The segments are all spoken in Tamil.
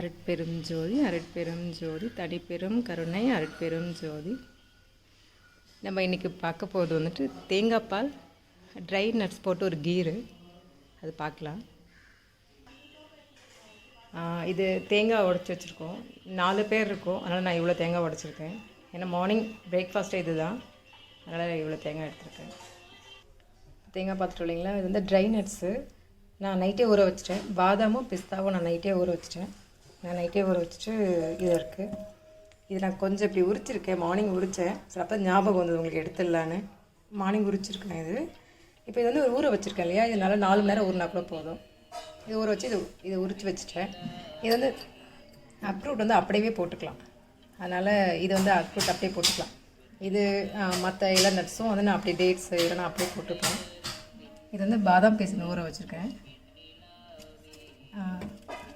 அருட்பெரும் ஜோதி அருட்பெரும் ஜோதி தனிப்பெரும் கருணை அருட்பெரும் ஜோதி நம்ம இன்றைக்கி பார்க்க போகிறது வந்துட்டு தேங்காய் பால் ட்ரை நட்ஸ் போட்டு ஒரு கீரு. அது பார்க்கலாம். இது தேங்காய் உடச்சி வச்சுருக்கோம். நாலு பேர் இருக்கோம். அதனால் நான் இவ்வளோ தேங்காய் உடச்சிருக்கேன். ஏன்னா மார்னிங் பிரேக்ஃபாஸ்ட்டே இது தான் அதனால் இவ்வளோ தேங்காய் எடுத்திருக்கேன். தேங்காய் பார்த்துட்டு இல்லைங்களா? இது வந்து ட்ரை நட்ஸு நான் நைட்டே ஊற வச்சிட்டேன். பாதாமும் பிஸ்தாவும் நான் நைட்டே ஊற வச்சிட்டேன். நான் நைட்டே ஊற வச்சுட்டு இது இருக்குது இது நான் கொஞ்சம் இப்படி உரிச்சிருக்கேன். மார்னிங் உரித்தேன் சரி அப்போ ஞாபகம் வந்தது உங்களுக்கு எடுத்துடலான்னு. மார்னிங் உரிச்சிருக்கேன் இது. இப்போ இது வந்து ஒரு ஊற வச்சுருக்கேன் இல்லையா? இதனால நாலு மணி நேரம் ஊறினா கூட போதும். இது ஊற வச்சு இது இதை உரித்து வச்சுட்டேன். இது வந்து அப்ரூட் வந்து அப்படியே போட்டுக்கலாம். அதனால் இது வந்து அப்ரூட் அப்படியே போட்டுக்கலாம். இது மற்ற எல்லா நட்ஸும் வந்து நான் அப்படியே டேட்ஸ் இதெல்லாம் அப்படியே போட்டுப்பேன். இது வந்து பாதாம் பேசன் ஊற வச்சுருக்கேன்.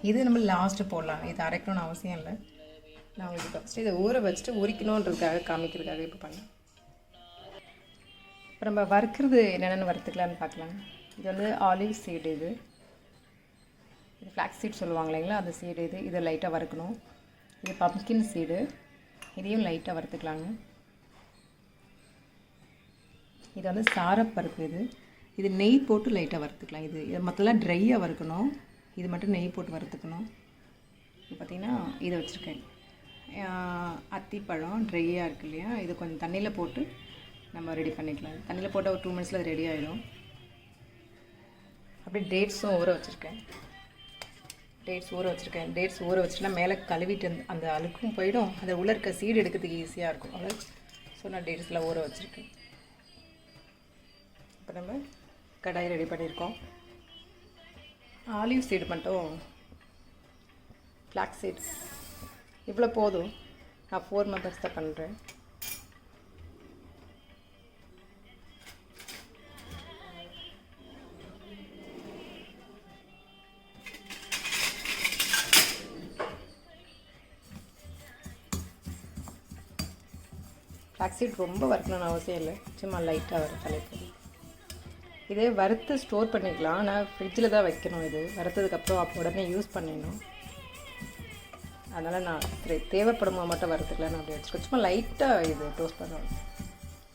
இது நம்ம லாஸ்ட்டு போடலாம். இது அரைக்கணும்னு அவசியம் இல்லை. நான் உங்களுக்கு ஃபஸ்ட்டு இதை ஊற வச்சுட்டு உரிக்கணுன்றதுக்காக காமிக்கிறதுக்காக இப்போ பண்ணேன். இப்போ நம்ம வறுக்கிறது என்னென்னு வறுத்துக்கலான்னு பார்க்கலாம். இது வந்து ஆலிவ் சீடு இது. இது ஃப்ளாக்ஸ் சீட் சொல்லுவாங்க இல்லைங்களா? அந்த சீடு இது. இதை லைட்டாக வறுக்கணும். இது பம்கின் சீடு இதையும் லைட்டாக வறுத்துக்கலாங்க. இது வந்து சாரப்பருப்பு இது. இது நெய் போட்டு லைட்டாக வறுத்துக்கலாம். இது இது மற்றெல்லாம் ட்ரையாக வறுக்கணும். இது மட்டும் நெய் போட்டு வறுத்துக்கணும். இப்போ பார்த்திங்கன்னா இதை வச்சுருக்கேன். அத்திப்பழம் ட்ரையாக இருக்கு இல்லையா? இது கொஞ்சம் தண்ணியில் போட்டு நம்ம ரெடி பண்ணிக்கலாம். தண்ணியில் போட்டால் ஒரு டூ மினிட்ஸில் அது ரெடி ஆகிடும் அப்படியே டேட்ஸும் ஊற வச்சுருக்கேன். டேட்ஸ் ஊற வச்சுருக்கேன். டேட்ஸ் ஊற வச்சுட்டுனா மேலே கழுவிட்டு அந்த- அழுக்கும் போயிடும். அதை உள்ளே இருக்க சீடு எடுக்கிறதுக்கு ஈஸியாக இருக்கும். அவ்வளோ ஸோ நான் டேட்ஸில் ஊற வச்சுருக்கேன். இப்போ நம்ம கடாய் ரெடி பண்ணியிருக்கோம். ஆலிவ் சீடு மட்டும். ஃப்ளாக் சீட்ஸ் இவ்வளோ போதும். நான் ஃபோர் மெம்பர்ஸ் தான் பண்ணுறேன் ஃப்ளாக் சீட் ரொம்ப வறுக்கணும்னு அவசியம் இல்லை. சும்மா லைட்டாக வர தலைப்பு இதே வறுத்து ஸ்டோர் பண்ணிக்கலாம். ஆனால் ஃப்ரிட்ஜில் தான் வைக்கணும் இது. வறுத்ததுக்கப்புறம் அப்போ உடனே யூஸ் பண்ணிடணும். அதனால் நான் சரி தேவைப்படும் போது மட்டும் நான் அப்படி வச்சுக்கோ. சும்மா லைட்டாக இது டோஸ்ட் பண்ணணும்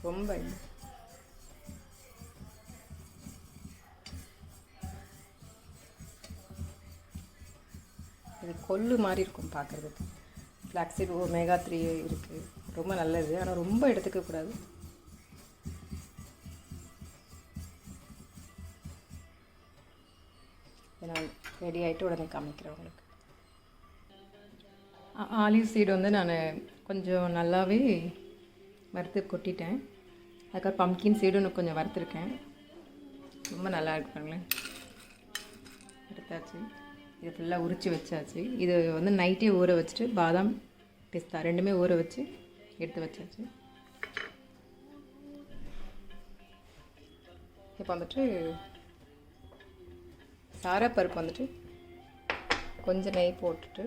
ரொம்ப இது. இது மாதிரி இருக்கும் பார்க்குறதுக்கு. ஃப்ளாக்ஸிட் ஒமேகா த்ரீ இருக்குது ரொம்ப நல்லது. ஆனால் ரொம்ப எடுத்துக்கக்கூடாது. நான் ரெடி ஆகிட்டு உடனே காமிக்கிறேன் உங்களுக்கு. ஆலிவ் சீடு வந்து நான் கொஞ்சம் நல்லாவே வறுத்து கொட்டிட்டேன். அதுக்கப்புறம் பம்கின் சீடும் கொஞ்சம் வறுத்துருக்கேன். ரொம்ப நல்லா இருக்கு பாருங்களேன். எடுத்தாச்சு. இது ஃபுல்லாக உரித்து வச்சாச்சு. இது வந்து நைட்டே ஊற வச்சுட்டு பாதாம் பிஸ்தா ரெண்டுமே ஊற வச்சு எடுத்து வச்சாச்சு. இப்போ வந்துட்டு சாரப்பருப்பு வந்துட்டு கொஞ்சம் நெய் போட்டுட்டு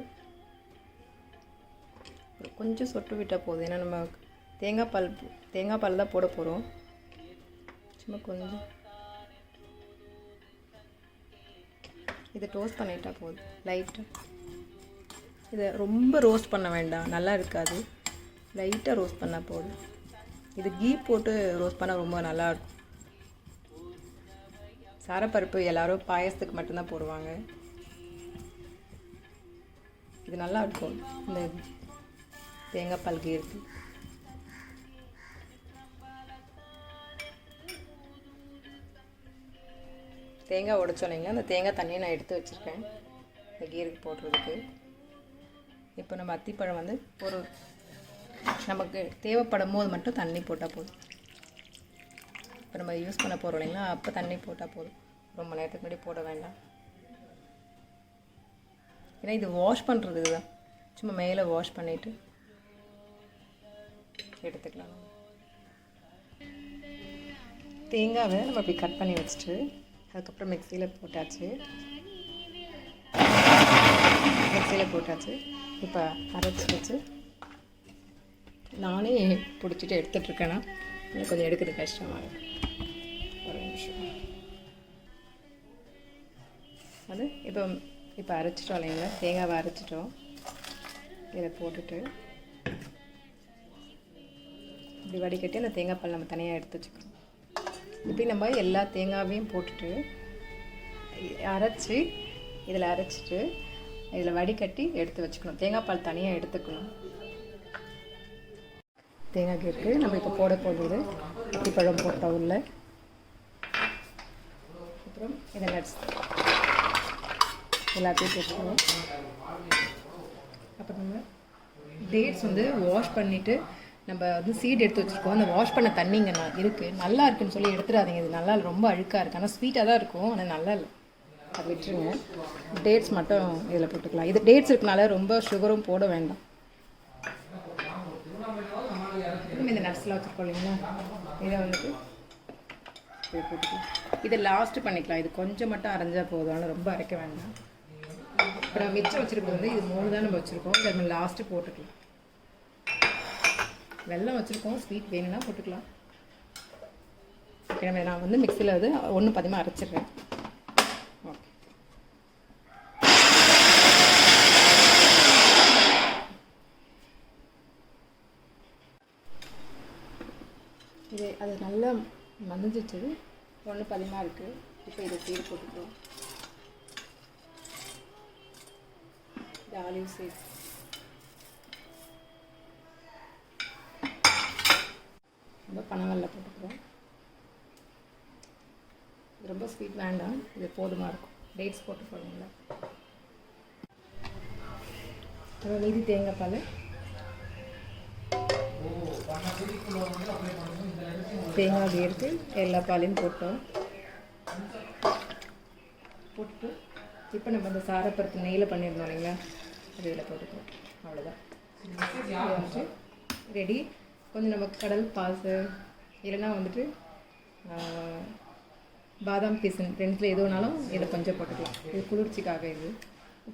கொஞ்சம் சொட்டு விட்டால் போதும். ஏன்னா நம்ம தேங்காய் பால் தேங்காய் பால் தான் போட போகிறோம் சும்மா கொஞ்சம். இதை டோஸ்ட் பண்ணிட்டா போதும். லைட்டாக இதை ரொம்ப ரோஸ்ட் பண்ண வேண்டாம். நல்லா இருக்காது. லைட்டாக ரோஸ்ட் பண்ணால் போதும். இது கீ போட்டு ரோஸ்ட் பண்ணால் ரொம்ப நல்லா இருக்கும். சாரப்பருப்பு எல்லாரும் பாயசத்துக்கு மட்டும்தான் போடுவாங்க. இது நல்லா இருக்கும். இந்த தேங்காய் பல்கி இருக்கு தேங்காய் உடைச்சோன்னீங்க அந்த தேங்காய் தண்ணியை நான் எடுத்து வச்சுருக்கேன். இந்த கீருக்கு போடுறதுக்கு. இப்போ நம்ம அத்திப்பழம் வந்து ஒரு நமக்கு தேவைப்படும் போது மட்டும் தண்ணி போட்டால் போதும். இப்போ நம்ம யூஸ் பண்ண போகிறோம் இல்லைங்களா? அப்போ தண்ணி போட்டால் போதும். ரொம்ப நேரத்துக்கு முன்னாடி போட வேண்டாம். ஏன்னா இது வாஷ் பண்ணுறது இதுதான் சும்மா மேலே வாஷ் பண்ணிவிட்டு எடுத்துக்கலாம். தேங்காவை நம்ம அப்படி கட் பண்ணி வச்சுட்டு அதுக்கப்புறம் மிக்சியில் போட்டாச்சு. மிக்சியில் போட்டாச்சு. இப்போ அரைச்சி வச்சு நானே பிடிச்சிட்டு எடுத்துகிட்ருக்கேன்னா எனக்கு கொஞ்சம் எடுக்கிறது கஷ்டமாக இருக்கு. நிமிஷம். அது இப்போ இப்போ அரைச்சிட்டோம் இல்லைங்களா? தேங்காவை அரைச்சிட்டோம். இதை போட்டுட்டு இப்படி வடிகட்டி அந்த தேங்காய் பால் நம்ம தனியாக எடுத்து வச்சுக்கணும். இப்படி நம்ம எல்லா தேங்காவையும் போட்டுட்டு அரைச்சி இதில் அரைச்சிட்டு இதில் வடிகட்டி எடுத்து வச்சுக்கணும். தேங்காய் பால் தனியாக எடுத்துக்கணும். தேங்காய் கேட்டு நம்ம இப்போ போட போகிறது. அத்திப்பழம் போட்ட உள்ள அப்புறம் இதை நட்ஸ் எல்லாத்தையும் போட்டுக்கணும் அப்புறம் நம்ம டேட்ஸ் வந்து வாஷ் பண்ணிவிட்டு நம்ம வந்து சீட் எடுத்து வச்சுருக்கோம். அந்த வாஷ் பண்ண தண்ணிங்க நான் இருக்குது நல்லா இருக்குன்னு சொல்லி எடுத்துடாதீங்க. இது நல்லா இல்லை ரொம்ப அழுக்காக இருக்குது ஆனால் ஸ்வீட்டாக தான் இருக்கும். ஆனால் நல்லா இல்லை. அதை விட்டுருங்க. டேட்ஸ் மட்டும் இதில் போட்டுக்கலாம். இது டேட்ஸ் இருக்கனால ரொம்ப சுகரும் போட வேண்டாம். இந்த நட்ஸ்லாம் வச்சுருக்கோம் இல்லைங்களா? இதை வந்துட்டு இதை போட்டுக்கலாம். இதை லாஸ்ட்டு பண்ணிக்கலாம். இது கொஞ்சம் மட்டும் அரைஞ்சா போதும். ஆனால் ரொம்ப அரைக்க வேண்டாம். இப்போ நம்ம மிச்சம் வச்சுருக்கிறது வந்து இது மூணு தான் நம்ம வச்சுருக்கோம். இதை நம்ம லாஸ்ட்டு போட்டுக்கலாம். வெள்ளம் வச்சுருக்கோம். ஸ்வீட் வேணும்னா போட்டுக்கலாம். ஓகே நம்ம நான் வந்து மிக்சியில் வந்து ஒன்று பதிமா அரைச்சிடுறேன். ஓகே இது அது நல்லா மதிஞ்சிச்சு ஒன்று பதிமாக இருக்குது இப்போ இதை சீடு போட்டுக்கிறோம் இந்த ஆலிவ் சீட் ரொம்ப பனவெல்ல போட்டுக்கிறோம். இது ரொம்ப ஸ்வீட் வேண்டாம். இது போதுமாக இருக்கும். டேட்ஸ் போட்டு போடுங்களா அப்புறம் மீதி தேங்காய் பால். தேங்காய் எடுத்து எல்லா பாலையும் போட்டோம். போட்டு இப்போ நம்ம இந்த சாரப்பருப்பு நெய்யில் பண்ணியிருந்தோம் இல்லைங்களா? அது இதில் போட்டுக்கிறோம் அவ்வளோதான் வந்துட்டு ரெடி கொஞ்சம் நம்ம கடல் பாசு இல்லைன்னா வந்துட்டு பாதாம் பீசன் ரெண்டுத்தில் எது வேணாலும் இதை கொஞ்சம் போட்டுக்கலாம். இது குளிர்ச்சிக்காக இது.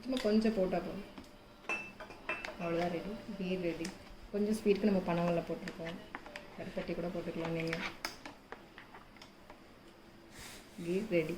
சும்மா கொஞ்சம் போட்டால் போதும். அவ்வளோதான் ரெடி பீர் ரெடி கொஞ்சம் ஸ்வீட்டுக்கு நம்ம பனவெல்லாம் போட்டிருக்கோம். கருப்பட்டி கூட போட்டுக்கலாம் நீங்கள் கீர் ரெடி